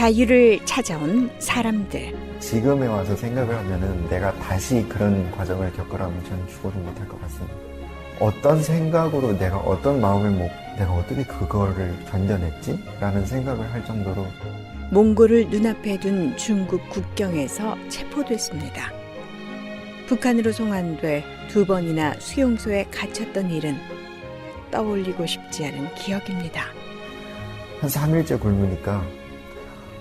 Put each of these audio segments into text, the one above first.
자유를 찾아온 사람들. 지금에 와서 생각을 하면은 내가 다시 그런 과정을 겪으라면 저는 죽어도 못할 것 같습니다. 어떤 생각으로 내가 어떤 마음을 먹, 내가 어떻게 그거를 견뎌냈지? 라는 생각을 할 정도로 몽골을 눈앞에 둔 중국 국경에서 체포됐습니다. 북한으로 송환돼 두 번이나 수용소에 갇혔던 일은 떠올리고 싶지 않은 기억입니다. 한 3일째 굶으니까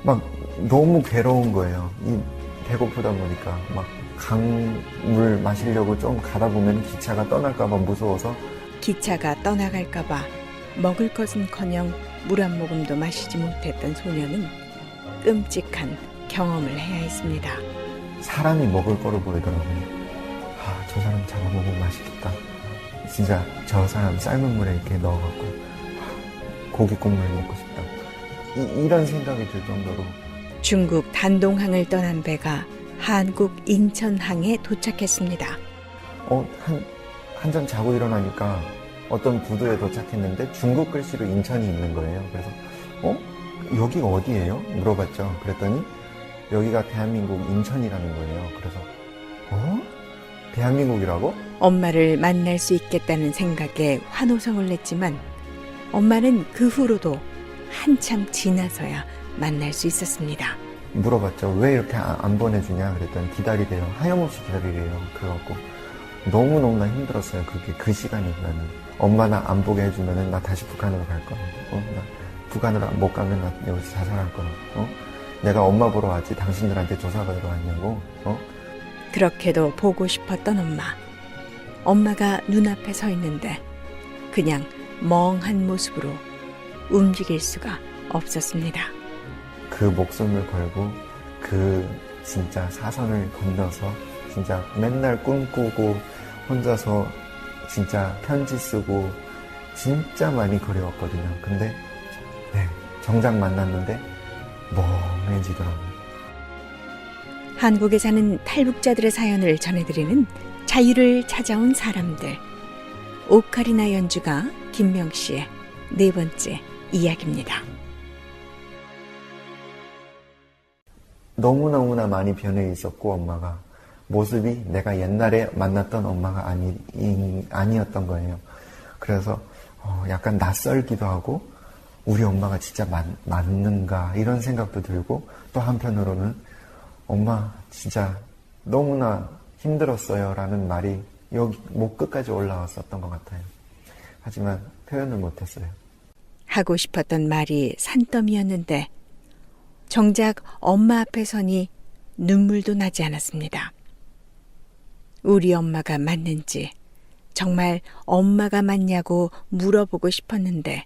막 너무 괴로운 거예요. 이 배고프다 보니까 막 강물 마시려고 좀 가다 보면 기차가 떠날까봐 무서워서 기차가 떠나갈까봐 먹을 것은커녕 물 한 모금도 마시지 못했던 소녀는 끔찍한 경험을 해야 했습니다. 사람이 먹을 거로 보이더라고요. 아, 저 사람 잡아먹으면 맛있겠다. 진짜 저 사람 삶은 물에 이렇게 넣어갖고 아, 고기 국물 먹고 싶다. 이, 이런 생각이 들 정도로 중국 단동항을 떠난 배가 한국 인천항에 도착했습니다. 어, 한, 한 잔 자고 일어나니까 어떤 부두에 도착했는데 중국 글씨로 인천이 있는 거예요. 그래서, 어? 여기가 어디예요? 물어봤죠. 그랬더니 여기가 대한민국 인천이라는 거예요. 그래서, 어? 대한민국이라고? 엄마를 만날 수 있겠다는 생각에 환호성을 냈지만 엄마는 그 후로도 한참 지나서야 만날 수 있었습니다. 물어봤죠. 왜 이렇게 아- 안 보내주냐? 그랬더니 기다리래요. 하염없이 기다리래요. 그래갖고 너무너무나 힘들었어요. 그게 그 시간이 나는. 엄마 나 안 보게 해주면은 나 다시 북한으로 갈 거야. 어? 나 북한으로 못 가면 나 여기서 자살할 거야. 어? 내가 엄마 보러 왔지 당신들한테 조사받으러 왔냐고. 어? 그렇게도 보고 싶었던 엄마. 엄마가 눈앞에 서 있는데 그냥 멍한 모습으로 움직일 수가 없었습니다. 그 목숨을 걸고 그 진짜 사선을 건너서 진짜 맨날 꿈꾸고 혼자서 진짜 편지 쓰고 진짜 많이 그려왔거든요. 근데 네, 정작 만났는데 멍해지더라고요. 한국에 사는 탈북자들의 사연을 전해드리는 자유를 찾아온 사람들. 오카리나 연주가 김명 씨의 네 번째 이야기입니다. 너무너무나 많이 변해 있었고 엄마가 모습이 내가 옛날에 만났던 엄마가 아니, 이- 아니었던 거예요. 그래서 어, 약간 낯설기도 하고 우리 엄마가 진짜 맞, 맞는가 이런 생각도 들고 또 한편으로는 엄마 진짜 너무나 힘들었어요 라는 말이 여기 목 끝까지 올라왔었던 것 같아요. 하지만 표현을 못했어요. 하고 싶었던 말이 산더미였는데 정작 엄마 앞에 서니 눈물도 나지 않았습니다. 우리 엄마가 맞는지 정말 엄마가 맞냐고 물어보고 싶었는데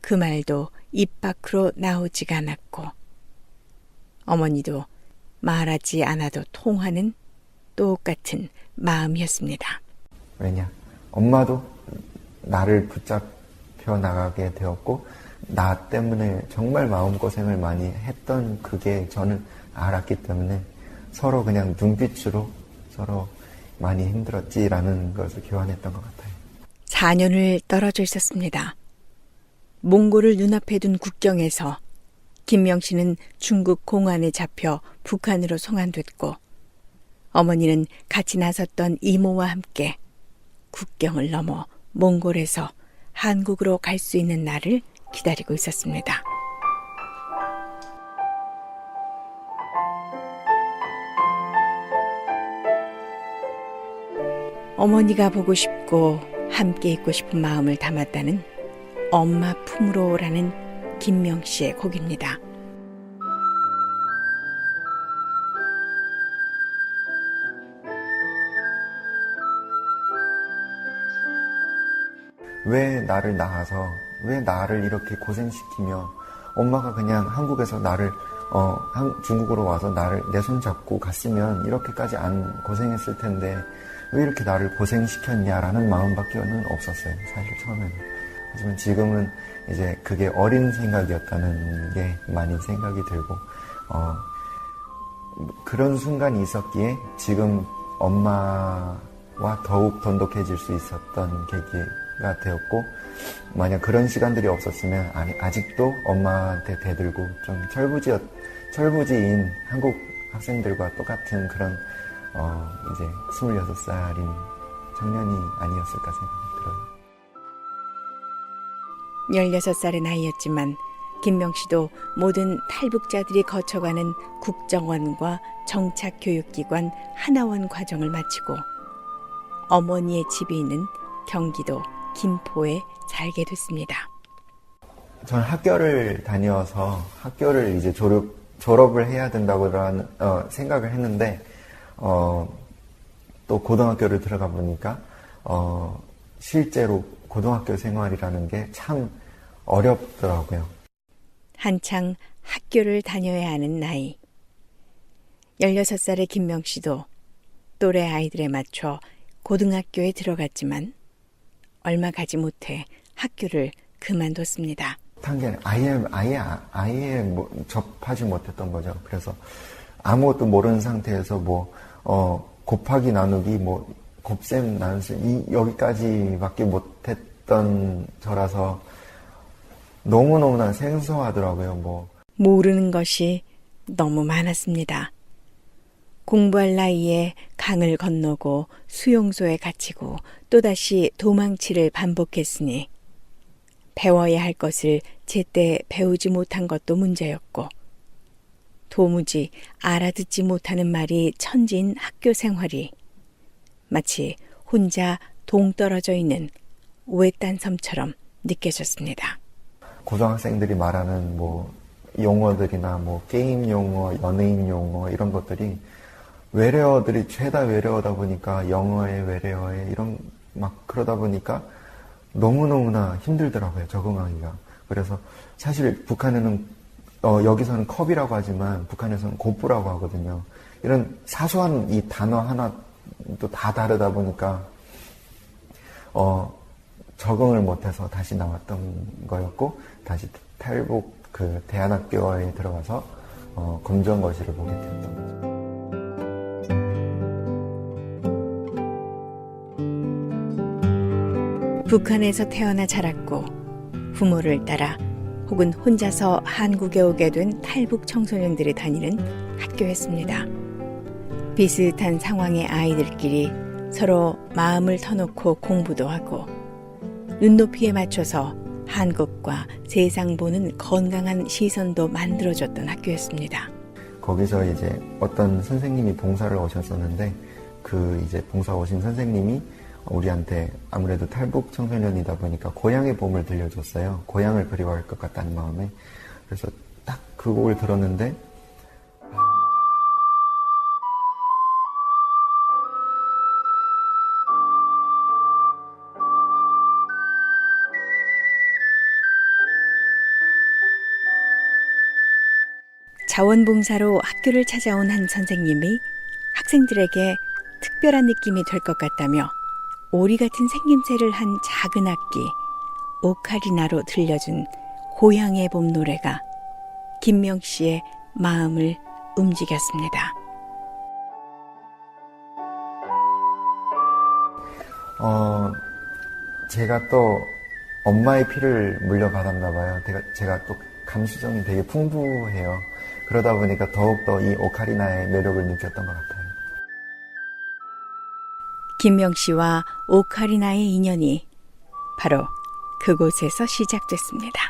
그 말도 입 밖으로 나오지가 않았고 어머니도 말하지 않아도 통하는 똑같은 마음이었습니다. 왜냐? 엄마도 나를 붙잡혀 나가게 되었고, 나 때문에 정말 마음고생을 많이 했던 그게 저는 알았기 때문에 서로 그냥 눈빛으로 서로 많이 힘들었지라는 것을 교환했던 것 같아요. 4년을 떨어져 있었습니다. 몽골을 눈앞에 둔 국경에서 김명 씨는 중국 공안에 잡혀 북한으로 송환됐고 어머니는 같이 나섰던 이모와 함께 국경을 넘어 몽골에서 한국으로 갈 수 있는 날을 기다리고 있었습니다. 어머니가 보고 싶고 함께 있고 싶은 마음을 담았다는 엄마 품으로라는 김명 씨의 곡입니다. 왜 나를 낳아서 왜 나를 이렇게 고생시키며 엄마가 그냥 한국에서 나를 어, 한- 중국으로 와서 나를 내 손 잡고 갔으면 이렇게까지 안 고생했을 텐데 왜 이렇게 나를 고생시켰냐라는 마음밖에는 없었어요 사실 처음에는. 하지만 지금은 이제 그게 어린 생각이었다는 게 많이 생각이 들고 어, 그런 순간이 있었기에 지금 엄마와 더욱 돈독해질 수 있었던 계기 인 시기가 되었고 만약 그런 시간들이 없었으면 아니, 아직도 엄마한테 대들고 좀 철부지 철부지인 한국 학생들과 똑같은 그런 어, 이제 26살인 청년이 아니었을까 생각이 들어요. 16살의 나이였지만 김명 씨도 모든 탈북자들이 거쳐가는 국정원과 정착교육기관 하나원 과정을 마치고 어머니의 집이 있는 경기도 김포에 살게 됐습니다. 저는 학교를 다녀서 학교를 이제 졸업, 졸업을 해야 된다고 어, 생각을 했는데, 어, 또 고등학교를 들어가 보니까, 어, 실제로 고등학교 생활이라는 게 참 어렵더라고요. 한창 학교를 다녀야 하는 나이. 16살의 김명 씨도 또래 아이들에 맞춰 고등학교에 들어갔지만 얼마 가지 못해 학교를 그만뒀습니다. 단계는 아예, 아예, 아예 뭐 접하지 못했던 거죠. 그래서 아무것도 모르는 상태에서 뭐, 어, 곱하기 나누기, 뭐, 곱셈 이, 여기까지밖에 못했던 저라서 너무 너무나 생소하더라고요, 뭐. 모르는 것이 너무 많았습니다. 공부할 나이에 강을 건너고 수용소에 갇히고 또다시 도망치를 반복했으니 배워야 할 것을 제때 배우지 못한 것도 문제였고 도무지 알아듣지 못하는 말이 천지인 학교 생활이 마치 혼자 동떨어져 있는 외딴 섬처럼 느껴졌습니다. 고등학생들이 말하는 뭐 용어들이나 뭐 게임 용어, 연예인 용어 이런 것들이 외래어들이 죄다 외래어다 보니까 영어에 외래어에 이런 막 그러다 보니까 너무너무나 힘들더라고요 적응하기가 그래서 사실 북한에는 어, 여기서는 컵이라고 하지만 북한에서는 고프라고 하거든요 이런 사소한 이 단어 하나도 다 다르다 보니까 어, 적응을 못해서 다시 나왔던 거였고 다시 탈북 그 대안학교에 들어가서 어, 검정거실을 보게 됐던 거죠. 북한에서 태어나 자랐고 부모를 따라 혹은 혼자서 한국에 오게 된 탈북 청소년들이 다니는 학교였습니다. 비슷한 상황의 아이들끼리 서로 마음을 터놓고 공부도 하고 눈높이에 맞춰서 한국과 세상 보는 건강한 시선도 만들어줬던 학교였습니다. 거기서 이제 어떤 선생님이 봉사를 오셨었는데 그 이제 봉사 오신 선생님이 우리한테 아무래도 탈북 청소년이다 보니까 고향의 봄을 들려줬어요. 고향을 그리워할 것 같다는 마음에. 그래서 딱 그 곡을 들었는데 자원봉사로 학교를 찾아온 한 선생님이 학생들에게 특별한 느낌이 될 것 같다며 오리 같은 생김새를 한 작은 악기 오카리나로 들려준 고향의 봄 노래가 김명 씨의 마음을 움직였습니다. 어 제가 또 엄마의 피를 물려받았나 봐요. 제가, 제가 또 감수성이 되게 풍부해요. 그러다 보니까 더욱더 이 오카리나의 매력을 느꼈던 것 같아요. 김명 씨와 오카리나의 인연이 바로 그곳에서 시작됐습니다.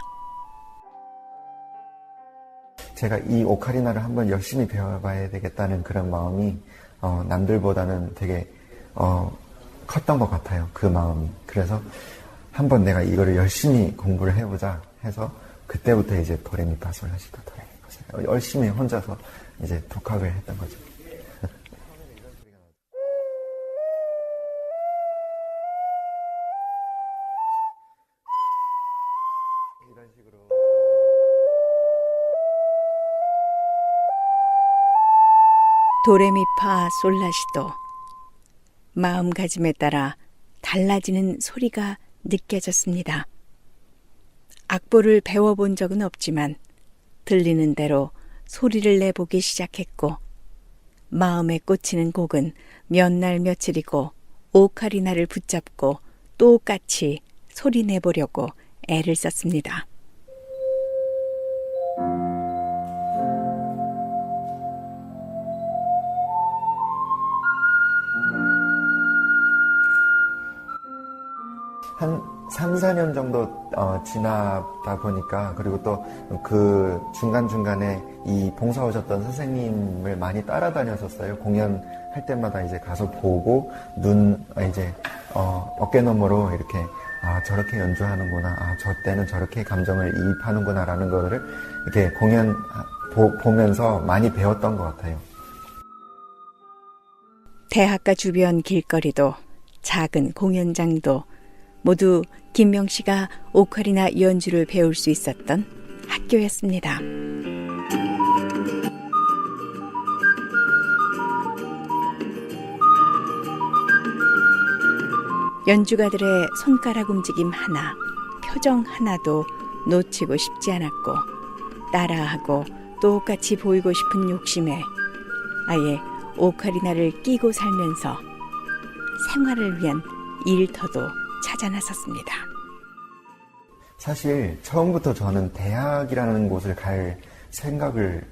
제가 이 오카리나를 한번 열심히 배워봐야 되겠다는 그런 마음이 어, 남들보다는 되게 어, 컸던 것 같아요. 그 마음이. 그래서 한번 내가 이거를 열심히 공부를 해보자 해서 그때부터 이제 도레미파솔 하시다 도레미파솔 열심히 혼자서 이제 독학을 했던 거죠. 도레미파 솔라시도 마음가짐에 따라 달라지는 소리가 느껴졌습니다. 악보를 배워본 적은 없지만 들리는 대로 소리를 내보기 시작했고 마음에 꽂히는 곡은 몇 날 며칠이고 오카리나를 붙잡고 똑같이 소리 내보려고 애를 썼습니다. 한 3, 4년 정도 어, 지나다 보니까 그리고 또 그 중간중간에 이 봉사 오셨던 선생님을 많이 따라다녔었어요. 공연할 때마다 이제 가서 보고 눈 아, 이제 어, 어깨 너머로 이렇게 아 저렇게 연주하는구나 아 저 때는 저렇게 감정을 이입하는구나라는 거를 이렇게 공연 보, 보면서 많이 배웠던 것 같아요. 대학가 주변 길거리도 작은 공연장도 모두 김명 씨가 오카리나 연주를 배울 수 있었던 학교였습니다. 연주가들의 손가락 움직임 하나, 표정 하나도 놓치고 싶지 않았고 따라하고 똑같이 보이고 싶은 욕심에 아예 오카리나를 끼고 살면서 생활을 위한 일터도 찾아 나섰습니다. 사실 처음부터 저는 대학이라는 곳을 갈 생각을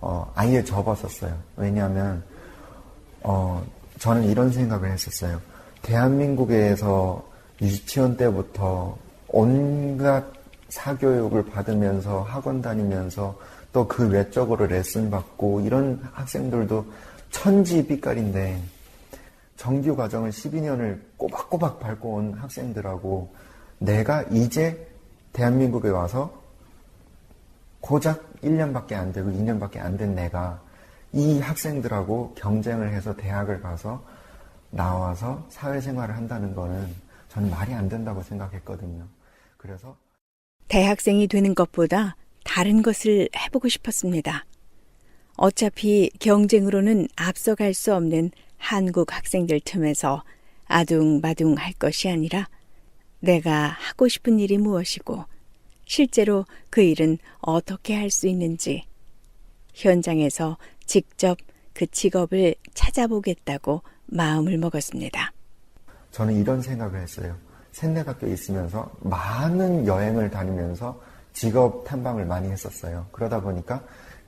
어, 아예 접었었어요. 왜냐하면 어, 저는 이런 생각을 했었어요. 대한민국에서 유치원 때부터 온갖 사교육을 받으면서 학원 다니면서 또 그 외적으로 레슨 받고 이런 학생들도 천지 빛깔인데 정규 과정을 12년을 꼬박꼬박 밟고 온 학생들하고 내가 이제 대한민국에 와서 고작 1년밖에 안 되고 2년밖에 안 된 내가 이 학생들하고 경쟁을 해서 대학을 가서 나와서 사회생활을 한다는 거는 저는 말이 안 된다고 생각했거든요. 그래서 대학생이 되는 것보다 다른 것을 해보고 싶었습니다. 어차피 경쟁으로는 앞서갈 수 없는 한국 학생들 틈에서 아둥바둥 할 것이 아니라 내가 하고 싶은 일이 무엇이고 실제로 그 일은 어떻게 할 수 있는지 현장에서 직접 그 직업을 찾아보겠다고 마음을 먹었습니다. 저는 이런 생각을 했어요. 샌내학교에 있으면서 많은 여행을 다니면서 직업 탐방을 많이 했었어요. 그러다 보니까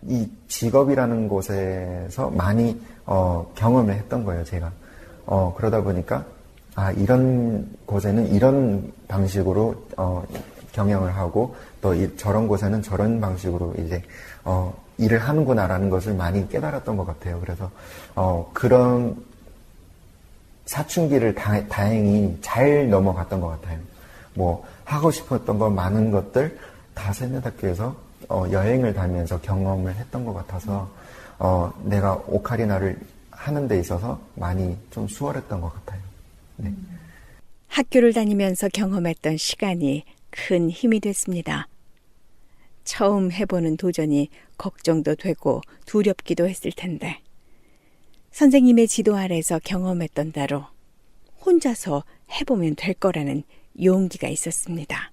이 직업이라는 곳에서 많이 어, 경험을 했던 거예요, 제가. 어, 그러다 보니까 아 이런 곳에는 이런 방식으로 어, 경영을 하고 또 이, 저런 곳에는 저런 방식으로 이제 어, 일을 하는구나라는 것을 많이 깨달았던 것 같아요. 그래서 어, 그런 사춘기를 다, 다행히 잘 넘어갔던 것 같아요. 뭐 하고 싶었던 거 많은 것들 다 세네다교에서 어, 여행을 다니면서 경험을 했던 것 같아서 어, 내가 오카리나를 하는 데 있어서 많이 좀 수월했던 것 같아요. 네. 학교를 다니면서 경험했던 시간이 큰 힘이 됐습니다. 처음 해보는 도전이 걱정도 되고 두렵기도 했을 텐데, 선생님의 지도 아래서 경험했던 대로 혼자서 해보면 될 거라는 용기가 있었습니다.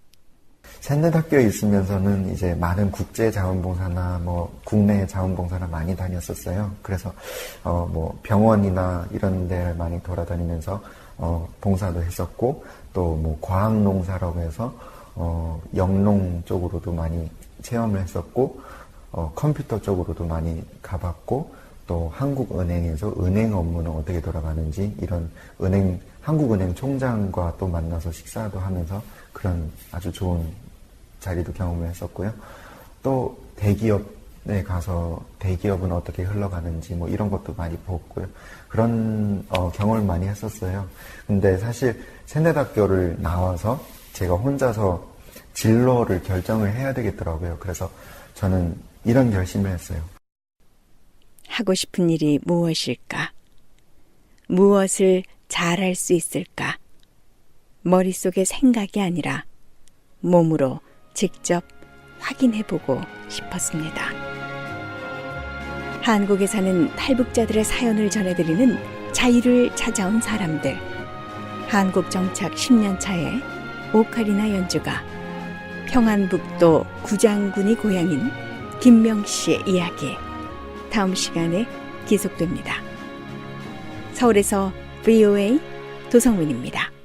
샌넷학교에 있으면서는 이제 많은 국제 자원봉사나 뭐 국내 자원봉사나 많이 다녔었어요. 그래서 어 뭐 병원이나 이런 데를 많이 돌아다니면서 어 봉사도 했었고 또 뭐 과학농사라고 해서 어 영농 쪽으로도 많이 체험을 했었고 어 컴퓨터 쪽으로도 많이 가봤고 또 한국은행에서 은행 업무는 어떻게 돌아가는지 이런 은행 한국은행 총장과 또 만나서 식사도 하면서 그런 아주 좋은 자리도 경험을 했었고요. 또 대기업에 가서 대기업은 어떻게 흘러가는지 뭐 이런 것도 많이 보고요. 그런 어, 경험을 많이 했었어요. 근데 사실 세네대학교를 나와서 제가 혼자서 진로를 결정을 해야 되겠더라고요. 그래서 저는 이런 결심을 했어요. 하고 싶은 일이 무엇일까? 무엇을 잘할 수 있을까? 머릿속의 생각이 아니라 몸으로 직접 확인해 보고 싶었습니다. 한국에 사는 탈북자들의 사연을 전해드리는 자유를 찾아온 사람들. 한국 정착 10년 차에 오카리나 연주가 평안북도 구장군이 고향인 김명 씨의 이야기. 다음 시간에 계속됩니다. 서울에서 VOA 도성문입니다.